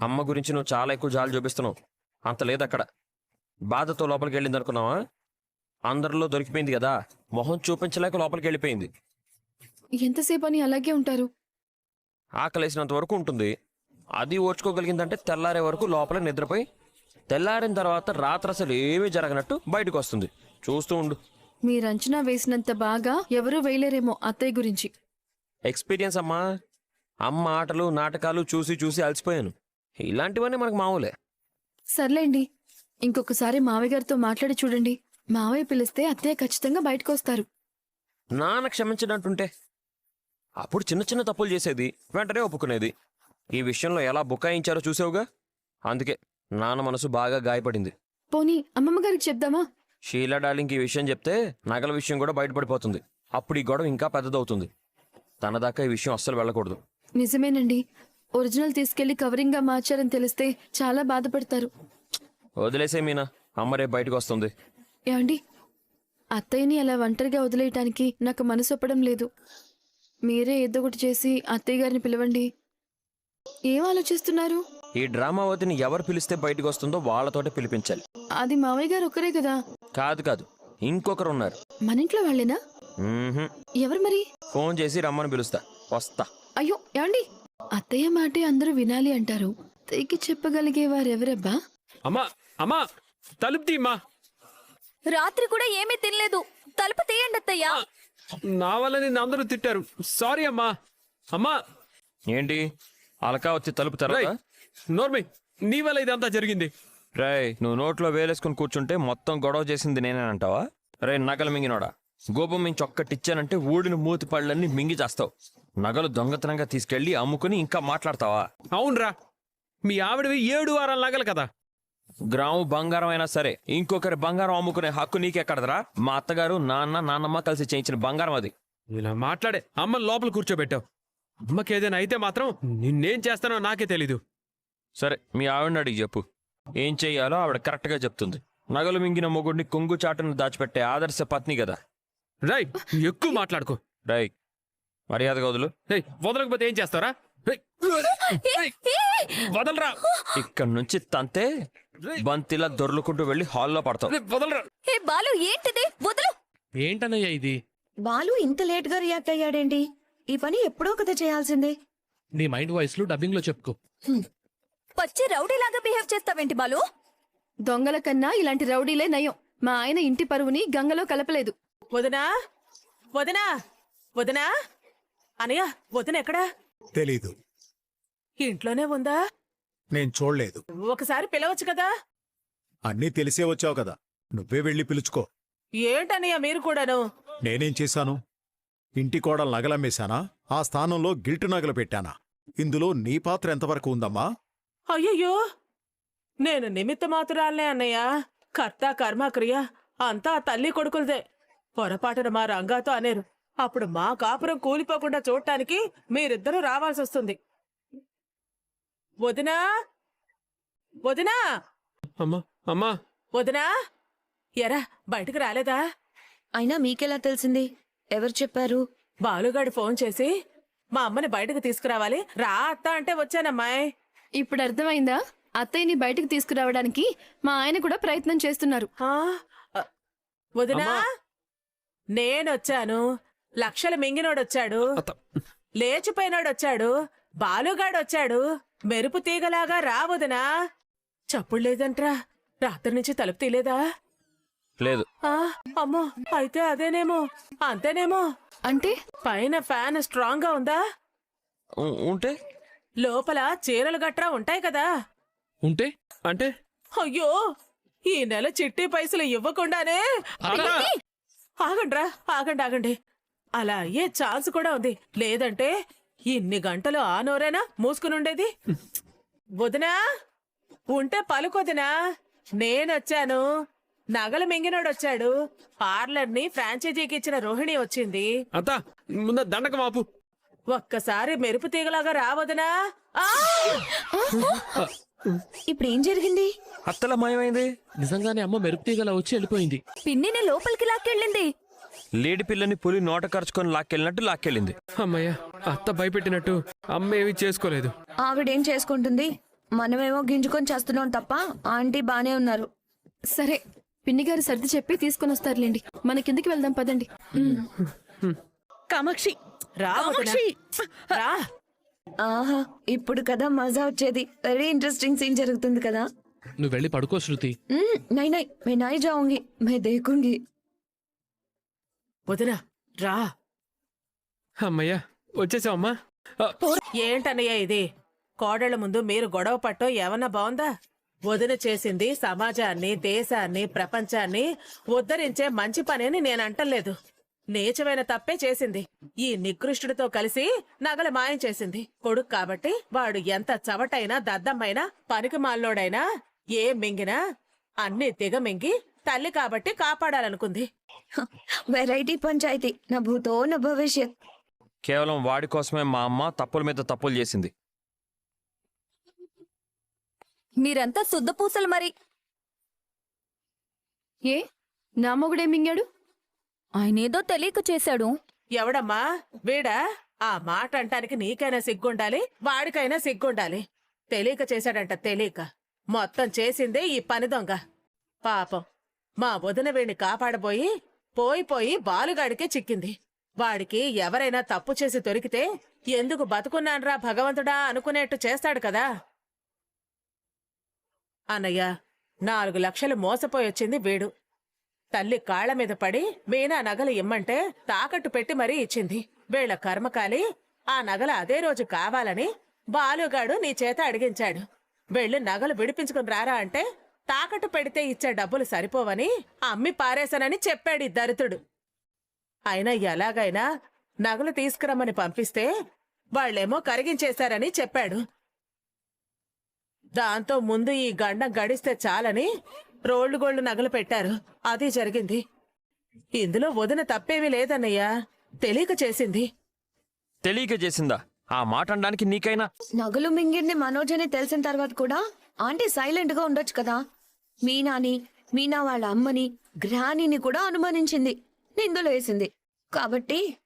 అమ్మ గురించి నువ్వు చాలా ఎక్కువ జాలి చూపిస్తున్నావు. అంత లేదు అక్కడ. బాధతో లోపలికి వెళ్ళింది అనుకున్నావా? అందరిలో దొరికిపోయింది కదా. మొహం చూపించలేక లోపలికి వెళ్ళిపోయింది. ఎంతసేపు అని అలాగే ఉంటారు? ఆకలేసినంత వరకు ఉంటుంది. అది ఓర్చుకోగలిగిందంటే తెల్లారే వరకు లోపల నిద్రపోయి తెల్లారిన తర్వాత రాత్రి అసలు ఏమీ జరగనట్టు బయటకు వస్తుంది. చూస్తూ ఉండు. మీరు అంచనా వేసినంత బాగా ఎవరూ వేయలేరేమో అత్తయ్య గురించి. ఎక్స్పీరియన్స్ అమ్మా. అమ్మ ఆటలు నాటకాలు చూసి చూసి అలసిపోయాను. ఇలాంటివన్నీ మనకు మామూలే. సర్లేండి ఇంకొకసారి మావయ్య గారితో మాట్లాడి చూడండి. మావయ్య పిలిస్తే అత్తయ్య ఖచ్చితంగా బయటకు వస్తారు నాన్న క్షమించినట్టుంటే అప్పుడు చిన్న చిన్న తప్పులు చేసేది వెంటనే ఒప్పుకునేది. ఈ విషయంలో ఎలా బుకాయించారో చూసావుగా? అందుకే నాన్న మనసు బాగా గాయపడింది. పోనీ అమ్మమ్మ గారికి చెప్దామా? షీలా డార్లింగ్ ఈ విషయం చెప్తే నగల విషయం కూడా బయటపడిపోతుంది. అప్పుడు ఈ గొడవ ఇంకా పెద్దదవుతుంది. తన దాకా ఈ విషయం అస్సలు వెళ్ళకూడదు. నిజమేనండి. ఒరిజినల్ తీసుకెళ్ళి కవరింగ్గా మార్చారని తెలిస్తే చాలా బాధపడతారు. వదిలేసే మీనా. అమ్మ రేపు బయటకు వస్తుంది. ఏమండి? అత్తయ్యని అలా ఒంటరిగా వదిలేయటానికి నాకు మనసు ఒప్పడం లేదు. మీరే ఏదో ఒకటి చేసి అత్తయ్య గారిని పిలవండి. ఏం ఆలోచిస్తున్నారు? ఈ డ్రామావతిని ఎవరు పిలిస్తే బయటకు వస్తుందో వాళ్ళతోటే పిలిపించాలి. అది మావయ్య గారు ఒక్కరే కదా? కాదు కాదు ఇంకొకరు ఉన్నారు. మన ఇంట్లో వాళ్ళేనా? మ్మ్హ్మ్. ఎవరు మరి? ఫోన్ చేసి రమ్మని పిలుస్తా. వస్తా. అయ్యో ఏమండి? అత్తయ్య మాటే అందరూ వినాలి అంటారు. అత్తయ్యకి చెప్పగలిగే వారెవరబ్బా అమ్మా అమ్మా తలుపు తీమ్మా రాత్రి కూడా ఏమీ తినలేదు. తలుపు తీయండి అత్తయ్యా. నా వల్ల నిన్ను అందరూ తిట్టారు. సారీ అమ్మా. అమ్మా. ఏంటి? అలకా వచ్చి తలుపు తెరవా? రేయ్ నోర్మి నీ వల్ల ఇదంతా జరిగింది. రేయ్ నువ్వు నోట్లో వేలేసుకుని కూర్చుంటే మొత్తం గొడవ చేసింది నేనేనంటావా రే నగలు మింగినోడా? గోపం మించి ఒక్కటిచ్చానంటే ఊడిన మూతి పళ్ళన్నీ మింగి చేస్తావు. నగలు దొంగతనంగా తీసుకెళ్ళి అమ్ముకుని ఇంకా మాట్లాడతావా? అవునరా. మీ ఆవిడవి ఏడు వారాల నగలు కదా. గ్రాము బంగారం అయినా సరే ఇంకొకరి బంగారం అమ్ముకునే హక్కు నీకెక్కడదరా? మా అత్తగారు నాన్న నాన్నమ్మ కలిసి చేయించిన బంగారం అది. ఇలా మాట్లాడే అమ్మ లోపల కూర్చోబెట్టావు. అమ్మకి ఏదైనా అయితే మాత్రం నిన్నేం చేస్తానో నాకే తెలీదు. సరే మీ ఆవిడని అడిగి చెప్పు. ఏం చెయ్యాలో ఆవిడ కరెక్ట్గా చెప్తుంది. నగలు మింగిన మొగుడిని కొంగు చాటును దాచిపెట్టే ఆదర్శ పత్ని కదా. రై ఎక్కువ మాట్లాడుకో. రై మర్యాదగా వదులు. రేయ్ వదలకపోతే ఏం చేస్తారా వదలరా. ఇక్కడి నుంచి తంతే బంతిలా దొర్లుకుంటూ వెళ్ళి హాల్లో పడతావు. రేయ్, వదలరా. హే బాలు ఏంటిది? వదులు. ఏంటన్నయ్యా ఇది? బాలు ఇంత లేట్గా రియాక్ట్ అయ్యాడేంటి? ఈ పని ఎప్పుడో కదా చేయాల్సిందే. నీ మైండ్ వాయిస్లో డబ్బింగ్లో చెప్పుకో పచ్చి రౌడీలాగా బిహేవ్ చేస్తావేంటి బాలు? దొంగల కన్నా ఇలాంటి రౌడీలే నయం. మా ఆయన ఇంటి పరువుని గంగలో కలపలేదు. వదినా వదినా వదినా. అనయ్య వదిన ఎక్కడా? తెలీదు. ఇంట్లోనే ఉందా? నేను చూడలేదు. ఒకసారి పిలవచ్చు కదా? అన్నీ తెలిసే వచ్చావు కదా. నువ్వే వెళ్ళి పిలుచుకో. ఏంటన్నయ్య మీరు కూడాను? నేనేం చేశాను? ఇంటి కోడలు నగలమ్మేశానా? ఆ స్థానంలో గిల్టు నగలు పెట్టానా? ఇందులో నీ పాత్ర ఎంతవరకు ఉందమ్మా? అయ్యయ్యో! నేను నిమిత్త మాతురాలనే అన్నయ్య. కర్త కర్మ క్రియ అంతా తల్లి కొడుకులదే. పొరపాటున మా రంగాతో అనేరు. అప్పుడు మా కాపురం కూలిపోకుండా చూడటానికి మీరిద్దరూ రావాల్సి వస్తుంది వదినా? వదినా? అమ్మా అమ్మా. వదినా? ఎరా బయటకు రాలేదా? అయినా మీకెలా తెలిసింది? ఎవరు చెప్పారు? బాలుగాడు ఫోన్ చేసి మా అమ్మని బయటకు తీసుకురావాలి. రా అత్త అంటే వచ్చానమ్మాయి. ఇప్పుడు అర్థమైందా? అత్తయ్యని బయటకు తీసుకురావడానికి మా ఆయన కూడా ప్రయత్నం చేస్తున్నారు. ఆ, వదినా. నేనొచ్చాను. లక్షల మింగినోడొచ్చాడు. లేచిపోయినోడొచ్చాడు. బాలుగాడొచ్చాడు. మెరుపు తీగలాగా రా వదినా. చప్పుడు లేదంట్రా. రాత్రి నుంచి తలుపు తీలేదా? లేదు. ఆ, అమ్మో అయితే అదేనేమో అంతేనేమో. అంటే? పైన ఫ్యాన్ స్ట్రాంగ్గా ఉందా ఉంటే? లోపల చీరలు గట్రా ఉంటాయి కదా. ఉంటే? అంటే? అయ్యో ఈ నెల చిట్టి పైసలు ఇవ్వకుండానే! ఆగండ్రా ఆగండి ఆగండి. అలా అయ్యే ఛాన్స్ కూడా ఉంది. లేదంటే ఇన్ని గంటలు ఆ నోరేనా మూసుకునుండేది? వదినా ఉంటే పలుకొదినా నేనొచ్చాను. నగలు మింగినోడొచ్చాడు. పార్లర్ని ఫ్రాంచైజీకి ఇచ్చిన రోహిణి వచ్చింది. అత్త ముందు దండక మాపు. ఒక్కసారి మెరుపు తీగలాగా రావదునా ఆ! ఇప్పుడు ఏం జరిగింది? అత్తల మాయమైంది. నిజంగానే అమ్మ మెరుపుతీగలా వచ్చి వెళ్ళిపోయింది. పిన్నిని లోపలికి లాక్కెళ్ళింది. లేడి పిల్లని పులి నోట కరచుకొని లాక్కెళ్ళినట్టు లాక్కెళ్ళింది. అమ్మయ్య అత్త భయపెట్టినట్టు అమ్మేవి చేసుకోలేదు. ఆవిడేం చేసుకుంటుంది? మనమేమో గింజుకొని చేస్తున్నాం తప్ప ఆంటీ బానే ఉన్నారు. సరే పిన్ని గారు సర్ది చెప్పి తీసుకుని వస్తారులేండి. మన కిందకి వెళ్దాం పదండి. కామాక్షి రామాక్షి ఆహా ఇప్పుడు కదా మజా వచ్చేది. వెరీ ఇంట్రెస్టింగ్ సీన్ జరుగుతుంది కదా. నువ్వు వెళ్ళి పడుకో శృతి. నై నై మే నై జాంగి మే దేకుంగి. వదినా రా. అమ్మయ్యా వచ్చేసావమ్మా? ఏంటన్నయ్య ఇది? కోడళ్ళ ముందు మీరు గొడవ పట్టో ఏమన్నా బాగుందా? వదిన చేసింది సమాజాన్ని దేశాన్ని ప్రపంచాన్ని ఉద్ధరించే మంచి పనేని నేను అంటలేదు. నీచమైన తప్పే చేసింది. ఈ నికృష్టుడితో కలిసి నగల మాయం చేసింది. కొడుకు కాబట్టి వాడు ఎంత చవటైనా దద్దమ్మైనా పనికి మాల్లోడైనా ఏ మింగినా అన్ని దిగ మింగి తల్లి కాబట్టి కాపాడాలనుకుంది. వెరైటీ పంచాయతీ. నా భూతో నా భవిష్యత్. కేవలం వాడి కోసమే మా అమ్మ తప్పుల మీద తప్పులు చేసింది. మీరంతా శుద్ధపూసలు మరి. ఏ? నా మొగుడేం మింగాడు? ఆయనేదో తెలియక చేశాడు. ఎవడమ్మా? వీడా? ఆ మాట అంటానికి నీకైనా సిగ్గుండాలి వాడికైనా సిగ్గుండాలి. తెలియక చేశాడంట తెలియక. మొత్తం చేసిందే ఈ పని దొంగ. పాపం. మా వదిన వీణ్ణి కాపాడబోయి పోయిపోయి బాలుగాడికే చిక్కింది. వాడికి ఎవరైనా తప్పు చేసి దొరికితే ఎందుకు బతుకున్నాన్రా భగవంతుడా అనుకునేట్టు చేస్తాడు కదా. అన్నయ్య నాలుగు లక్షలు మోసపోయొచ్చింది వీడు. తల్లి కాళ్ళ మీద పడి మీనా నగలు ఇమ్మంటే తాకట్టు పెట్టి మరీ ఇచ్చింది. వీళ్ళ కర్మకాలి ఆ నగలు అదే రోజు కావాలని బాలుగాడు నీ చేత అడిగించాడు. వెళ్ళి నగలు విడిపించుకుని రారా అంటే తాకట్టు పెడితే ఇచ్చే డబ్బులు సరిపోవని అమ్మి పారేశానని చెప్పాడు ఈ దరిద్రుడు. అయినా ఎలాగైనా నగలు తీసుకురమ్మని పంపిస్తే వాళ్ళేమో కరిగించేశారని చెప్పాడు. దాంతో ముందు ఈ గండం గడిస్తే చాలని రోళ్ళు గోళ్ళు నగలు పెట్టారు. అది జరిగింది. ఇందులో వదిన తప్పేమీ లేదన్నయ్యా. తెలియక చేసింది. తెలియక చేసిందా? ఆ మాట అనడానికి నీకైనా నగలు మింగిడిని మనోజ్ అని తెలిసిన తర్వాత కూడా ఆంటీ సైలెంట్గా ఉండొచ్చు కదా. మీనాని మీనా వాళ్ళ అమ్మని గ్రానీని కూడా అనుమానించింది. నిందులు వేసింది. కాబట్టి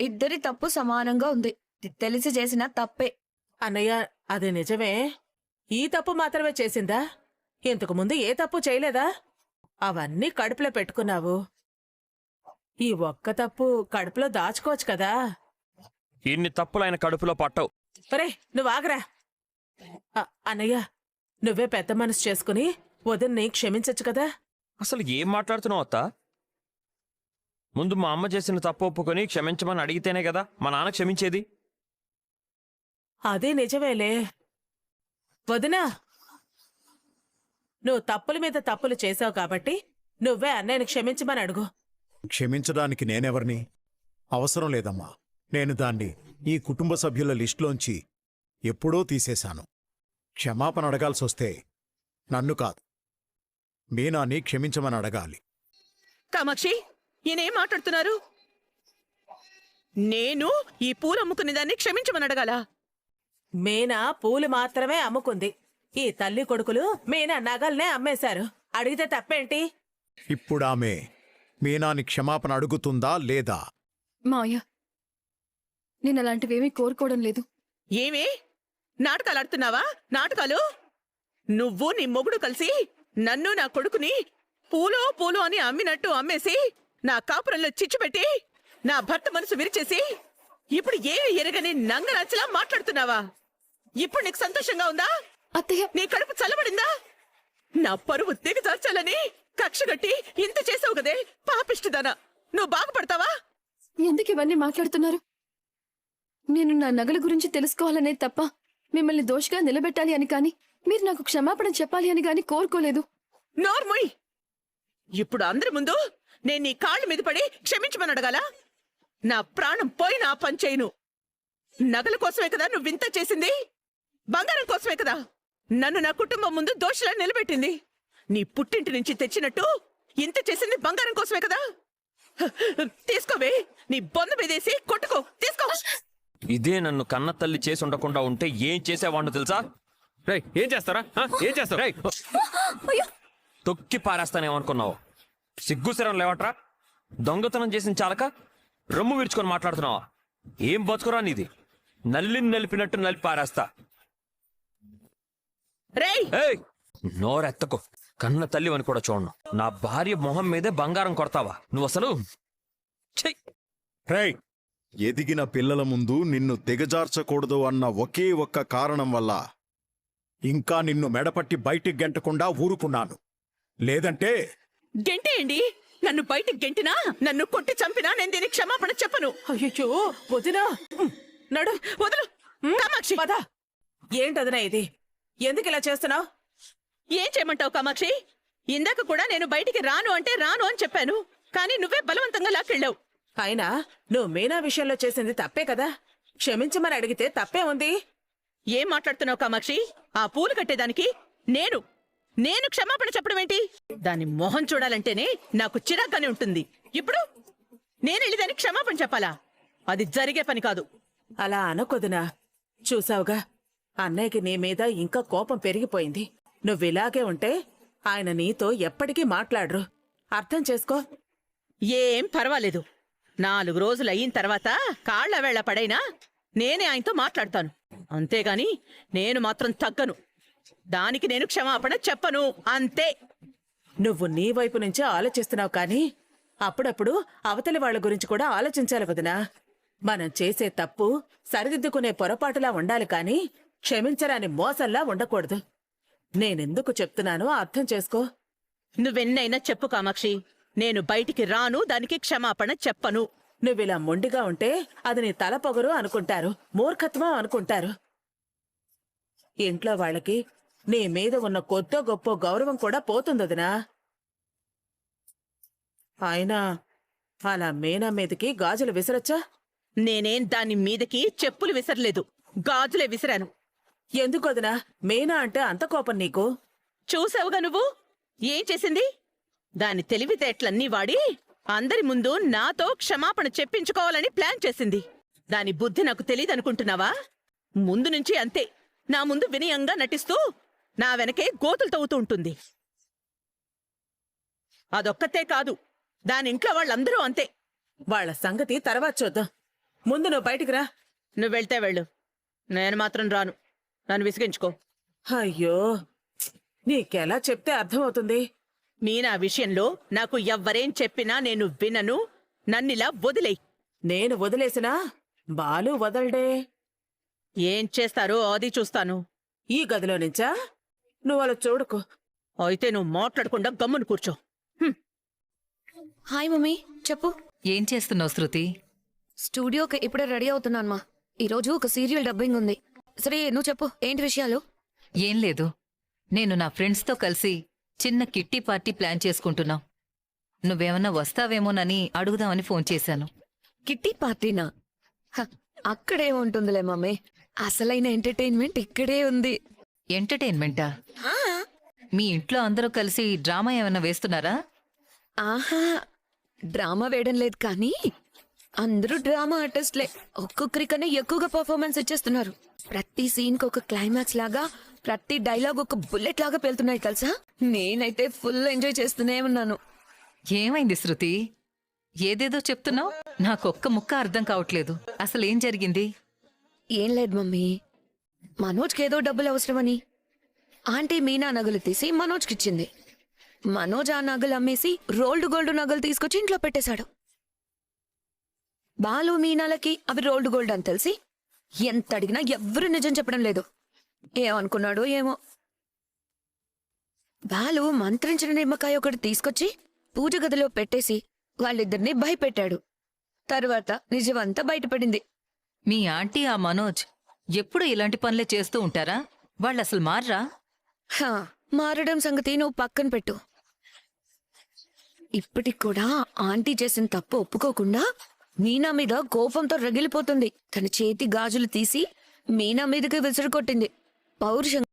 ఇద్దరి తప్పు సమానంగా ఉంది. తెలిసి చేసిన తప్పే. అన్నయ్య అది నిజమే. ఈ తప్పు మాత్రమే చేసిందా? ఇంతకు ముందు ఏ తప్పు చేయలేదా? అవన్నీ కడుపులో పెట్టుకున్నావు. ఈ ఒక్క తప్పు కడుపులో దాచుకోవచ్చు కదా. ఇన్ని తప్పులు ఆయన కడుపులో పట్టవు. ఒరే నువ్వు ఆగరా. అన్నయ్య నువ్వే పెద్ద మనసు చేసుకుని వదిన్ని క్షమించచ్చు కదా? అసలు ఏం మాట్లాడుతున్నావు అత్త? ముందు మా అమ్మ చేసిన తప్పు ఒప్పుకొని క్షమించమని అడిగితేనే కదా మా నాన్న క్షమించేది. అదే నిజమేలే. వదినా! నువ్వు తప్పుల మీద తప్పులు చేసావు కాబట్టి నువ్వే అన్నయ్యని క్షమించమని అడుగు. క్షమించడానికి నేనెవరిని? అవసరం లేదమ్మా. నేను దాన్ని ఈ కుటుంబ సభ్యుల లిస్టులోంచి ఎప్పుడో తీసేశాను. క్షమాపణ అడగాల్సొస్తే నన్ను కాదు. మీనాని క్షమించమని అడగాలి. కామాక్షి ఈయనేం మాట్లాడుతున్నారు? నేను ఈ పూలు అమ్ముకునే దాన్ని క్షమించమని అడగాల? మీనా పూలు మాత్రమే అమ్ముకుంది. ఈ తల్లి కొడుకులు మీనా నగల్నే అమ్మేశారు. అడిగితే తప్పేంటి? ఇప్పుడామె మీనాని క్షమాపణ అడుగుతుందా లేదా? మావయ్య నేను అలాంటివేమీ కోరుకోవడం లేదు. ఏమి? నాటకాలు ఆడుతున్నావా? నాటకాలు? నువ్వు నీ మొగుడు కలిసి నన్ను నా కొడుకుని పూలో పూలో అని అమ్మినట్టు అమ్మేసి నా కాపురంలో చిచ్చు పెట్టి నా భర్త మనసు విరిచేసి ఇప్పుడు ఏమి ఎరగని నంగరాచిలా మాట్లాడుతున్నావా? ఇప్పుడు నీకు సంతోషంగా ఉందా? అత్తయ్య. నీ కడుపు చల్లబడిందా? నా పరువు దిగజార్చాలని కక్ష కట్టి ఇంత చేసావు కదే పాపిష్టిదానా. నువ్వు బాగుపడతావా? ఎందుకు ఇవన్నీ మాట్లాడుతున్నారు? నేను నా నగల గురించి తెలుసుకోవాలనే తప్ప మిమ్మల్ని దోషగా నిలబెట్టాలి అని కాని మీరు నాకు క్షమాపణ చెప్పాలి అని గాని కోరుకోలేదు. నోర్ముయ్ ఇప్పుడు అందరి ముందు నేను నీ కాళ్ళ మీద పడి క్షమించమని అడగాల? నా ప్రాణం పోయినా పని చేయను. నగల కోసమే కదా నువ్వు వింత చేసింది? బంగారం కోసమే కదా నన్ను నా కుటుంబం ముందు దోషలా నిలబెట్టింది. నీ పుట్టింటి నుంచి తెచ్చినట్టు ఇంత చేసింది బంగారం కోసమే కదా? తీసుకోవే నీ బొంద మీదేసి కొట్టుకో. తీసుకో. ఇదే నన్ను కన్న తల్లి చేసి ఉండకుండా ఉంటే ఏం చేసేవాడిని తెలుసా? రేయ్ ఏం చేస్తారా? ఆ, ఏం చేస్తారా రేయ్, తొక్కి పారేస్తానేమనుకున్నావు సిగ్గుసరం లేవట్రా? దొంగతనం చేసిన చాలక రొమ్ము విరుచుకొని మాట్లాడుతున్నావా? ఏం బతుకురా నీది? నల్లిని నలిపినట్టు నలిపి పారేస్తా. రేయ్. ఏయ్ నోరెత్తకు. కన్న తల్లి అని కూడా చూడను. నా భార్య మొహం మీదే బంగారం కొడతావా? నువ్వు అసలు చెయ్ రేయ్ ఎదిగిన పిల్లల ముందు నిన్ను దిగజార్చకూడదు అన్న ఒకే ఒక్క కారణం వల్ల ఇంకా నిన్ను మెడపట్టి బయటికి గెంటకుండా ఊరుకున్నాను. లేదంటే గెంటేయండి. నన్ను బయటికి గెంటినా నన్ను కొట్టి చంపినా నేను దీనికి క్షమాపణ చెప్పను. అయ్యో వదినా. నడు వదులు. కామాక్షి. పద. ఏంటదనా ఇది? ఎందుకు ఇలా చేస్తున్నావు? ఏం చేయమంటావు కామాక్షి? ఇందాక కూడా నేను బయటికి రాను అంటే రాను అని చెప్పాను. కానీ నువ్వే బలవంతంగా లాక్కెళ్ళావు. అయినా నువ్వు మీనా విషయంలో చేసింది తప్పే కదా? క్షమించమని అడిగితే తప్పే ఉంది? ఏం మాట్లాడుతున్నావు కామాక్షి? ఆ పూలు కట్టేదానికి నేను నేను క్షమాపణ చెప్పడం ఏంటి? దాని మొహం చూడాలంటేనే నాకు చిరాగ్గానే ఉంటుంది. ఇప్పుడు నేను వెళ్ళి దానికి క్షమాపణ చెప్పాలా? అది జరిగే పని కాదు. అలా అనకొదునా? చూసావుగా అన్నయ్యకి నీ మీద ఇంకా కోపం పెరిగిపోయింది. నువ్విలాగే ఉంటే ఆయన నీతో ఎప్పటికీ మాట్లాడరు. అర్థం చేసుకో. ఏం పర్వాలేదు. నాలుగు రోజులు అయిన తర్వాత కాళ్ళ వేళ పడైనా నేనే ఆయనతో మాట్లాడతాను. అంతేగాని నేను మాత్రం తగ్గను. దానికి నేను క్షమాపణ చెప్పను. అంతే. నువ్వు నీ వైపు నుంచే ఆలోచిస్తున్నావు కానీ అప్పుడప్పుడు అవతలి వాళ్ళ గురించి కూడా ఆలోచించాలి వదినా. మనం చేసే తప్పు సరిదిద్దుకునే పొరపాటులా ఉండాలి కానీ క్షమించరాని మోసంలా ఉండకూడదు. నేనెందుకు చెప్తున్నానో అర్థం చేసుకో. నువ్వెన్నైనా చెప్పు కామాక్షి. నేను బయటికి రాను దానికి క్షమాపణ చెప్పను. నువ్విలా మొండిగా ఉంటే అది నీ తల పొగరు అనుకుంటారు మూర్ఖత్వం అనుకుంటారు. ఇంట్లో వాళ్ళకి నీ మీద ఉన్న కొత్త గొప్ప గౌరవం కూడా పోతుందదినా. అయినా అలా మీనా మీదకి గాజులు విసరొచ్చా? నేనేం దాని మీదకి చెప్పులు విసరలేదు. గాజులే విసిరాను. ఎందుకు వదినా మీనా అంటే అంత కోపం నీకు? చూసావుగా నువ్వు? ఏం చేసింది? దాని తెలివితేటలన్నీ వాడి అందరి ముందు నాతో క్షమాపణ చెప్పించుకోవాలని ప్లాన్ చేసింది. దాని బుద్ధి నాకు తెలియదనుకుంటున్నావా? ముందు నుంచి అంతే. నా ముందు వినయంగా నటిస్తూ నా వెనకే గోతులు తవ్వుతూ ఉంటుంది. అదొక్కతే కాదు దాని ఇంట్లో వాళ్ళందరూ అంతే. వాళ్ళ సంగతి తర్వాత చూద్దాం. ముందు నువ్వు బయటికి రా. నువ్వు వెళ్తే వెళ్ళు. నేను మాత్రం రాను. నన్ను విసిగించుకో. అయ్యో నీకెలా చెప్తే అర్థమవుతుంది? మీనా విషయంలో నాకు ఎవ్వరేం చెప్పినా నేను వినను. నన్నిలా వదిలేయ్. నేను వదిలేసినా? బాలు వదలడే. ఏం చేస్తారో అది చూస్తాను. ఈ గదిలో నుంచా? నువ్వు అలా చూడకు. అయితే నువ్వు మాట్లాడకుండా గమ్మును కూర్చో. హాయ్ మమ్మీ చెప్పు. ఏం చేస్తున్నావు శృతి? స్టూడియోకి ఇప్పుడే రెడీ అవుతున్నాను మా. ఈరోజు ఒక సీరియల్ డబ్బింగ్ ఉంది. సరే నువ్వు చెప్పు ఏంటి విషయాలు? ఏం లేదు. నేను నా ఫ్రెండ్స్తో కలిసి చిన్న కిట్టి పార్టీ ప్లాన్ చేసుకుంటున్నాం. నువ్వేమన్నా వస్తావేమోనని అడుగుదామని ఫోన్ చేశాను. కిట్టి పార్టీనా? హ, అక్కడే ఉంటుందిలే మమ్మీ. అసలైన ఎంటర్టైన్మెంట్ ఇక్కడే ఉంది. ఎంటర్టైన్మెంటా? మీ ఇంట్లో అందరూ కలిసి డ్రామా ఏమన్నా వేస్తున్నారా? ఆహా డ్రామా వేయడం లేదు కానీ అందరూ డ్రామా ఆర్టిస్ట్లే. ఒక్కొక్కరికన్నా ఎక్కువగా పర్ఫార్మెన్స్ ఇచ్చేస్తున్నారు. ప్రతి సీన్కి ఒక క్లైమాక్స్ లాగా ప్రతి డైలాగ్ ఒక బుల్లెట్ లాగా పెళ్తున్నాయి తెలుసా? నేనైతే ఫుల్ ఎంజాయ్ చేస్తూనే ఉన్నాను. ఏమైంది శృతి? ఏదేదో చెప్తున్నావు? నాకొక్క ముక్క అర్థం కావట్లేదు. అసలు ఏం జరిగింది? ఏం లేదు మమ్మీ. మనోజ్కి ఏదో డబ్బులు అవసరమని. ఆంటీ మీనా నగలు తీసి మనోజ్కి ఇచ్చింది. మనోజ్ ఆ నగలు అమ్మేసి రోల్డ్ గోల్డ్ నగలు తీసుకొచ్చి ఇంట్లో పెట్టేశాడు. బాలు మీనాలకి అవి రోల్డ్ గోల్డ్ అని తెలిసి ఎంత అడిగినా ఎవ్వరూ నిజం చెప్పడం లేదు. ఏమనుకున్నాడో ఏమో. బాలు మంత్రించిన నిమ్మకాయ ఒకటి తీసుకొచ్చి పూజ గదిలో పెట్టేసి వాళ్ళిద్దరిని భయపెట్టాడు. తర్వాత నిజమంతా బయటపడింది. మీ ఆంటీ ఆ మనోజ్ ఎప్పుడు ఇలాంటి పనులే చేస్తూ ఉంటారా? వాళ్ళు అసలు మార్రా? హా, మారడం సంగతి నువ్వు పక్కన పెట్టు. ఇప్పటికి కూడా ఆంటీ చేసిన తప్పు ఒప్పుకోకుండా మీనా మీద కోపంతో రగిలిపోతుంది. తన చేతి గాజులు తీసి మీనా మీదకి విసురుకొట్టింది. పౌరుషం